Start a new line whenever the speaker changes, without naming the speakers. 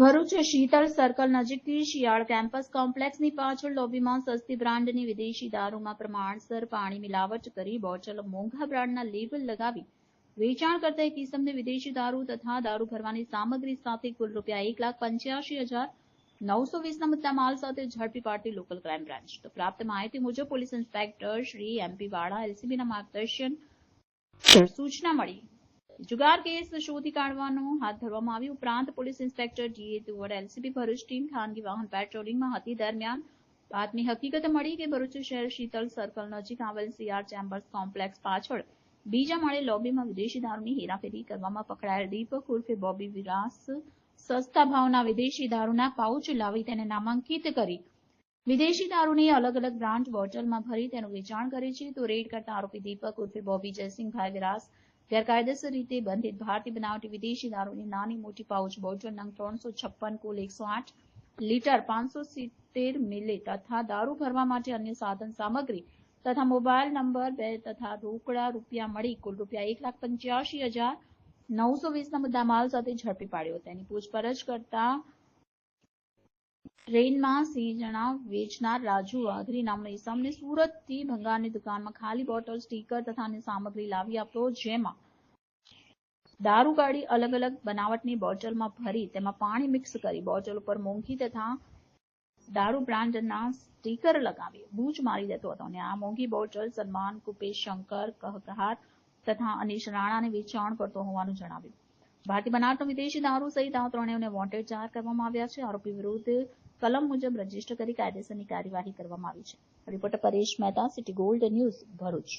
Bharuch શીતળ circle નજીકથી શિયાળ campus કોમ્પ્લેક્સની પાછળ લોબીમાં સસ્તી બ્રાન્ડની વિદેશી દારૂમાં પ્રમાણસર પાણી મિલાવટ કરી બોટલ મોંઘા બ્રાન્ડના લેબલ લગાવી. વેચાણ કરતા એક કિસમને વિદેશી દારૂ તથા દારૂ ભરવાની સામગ્રી સાથે કુલ રૂપિયા એક લાખ પંચ્યાસી હજાર નવસો વીસના મુદ્દામાલ સાથે ઝડપી પાડતી લોકલ ક્રાઇમ બ્રાન્ચ તો પ્રાપ્ત માહિતી મુજબ પોલીસ ઇન્સ્પેક્ટર શ્રી એમપી વાળા, એલસીબીના માર્ગદર્શન, સૂચના મળી. જુગાર કેસ શોધી કાઢવાનો હાથ ધરવામાં આવ્યો. ઉપરાંત police inspector DA Tuvar, LCB, Bharuch team, ખાનગી વાહન પેટ્રોલિંગમાં હતી. દરમિયાન બાતમી હકીકત મળી કે ભરૂચ શહેર શીતલ સર્કલ નજીક આવેલ સીઆર ચેમ્બર્સ કોમ્પ્લેક્સ પાછળ બીજા માળે લોબીમાં વિદેશી દારૂની હેરાફેરી કરવામાં પકડાયેલ દીપક ઉર્ફે બોબી વિરાસ સસ્તા ભાવના વિદેશી દારૂના પાઉચ લાવી તેને નામાંકિત કરી. વિદેશી દારૂની અલગ અલગ બ્રાન્ડ બોટલમાં ભરી તેનું વેચાણ કરે છે. તો રેડ કરતા આરોપી દીપક, ઉર્ફે બોબી જયસિંહભાઈ વિરાસ ગેરકાયદેસર રીતે બંધિત ભારતીય બનાવટી વિદેશી દારૂની નાની મોટી પાઉચ બોટલ નંગ ત્રણસો છપ્પન કુલ એકસો આઠ લીટર પાંચસો સિત્તેર મિલી તથા દારૂ ભરવા માટે અન્ય સાધન સામગ્રી તથા મોબાઈલ નંબર બે તથા રોકડા રૂપિયા મળી કુલ રૂપિયા એક લાખ પંચ્યાસી હજાર નવસો વીસના મુદ્દામાલ સાથે ઝડપી પાડ્યો તેની પૂછપરછ કરતા ટ્રેનમાં સિંહ જણા વેચનાર રાજુ વાઘરી નામના ઇસમને સુરતથી ભંગારની દુકાનમાં ખાલી બોટલ સ્ટીકર તથા અન્ય સામગ્રી લાવી આપતો જેમાં દારૂ કાઢી અલગ અલગ બનાવટની બોટલમાં ભરી, તેમાં પાણી મિક્સ કરી, બોટલ ઉપર મોંઘી તથા દારૂ બ્રાન્ડના સ્ટીકર લગાવી બૂજ મારી દેતો હતો અને આ મોંઘી બોટલ સન્માન, કુપેશ શંકર કહકહાર તથા અનિશ રાણાને વેચાણ કરતો હોવાનું જણાવ્યું. ભારતીય બનાવટનો વિદેશી દારૂ સહિત આ ત્રણેયને વોન્ટેડ જાહેર કરવામાં આવ્યા છે. આરોપી વિરુદ્ધ કલમ મુજબ રજિસ્ટર કરી કાયદેસરની કાર્યવાહી કરવામાં આવી છે. Reporter Paresh Mehta, city gold news Bharuch.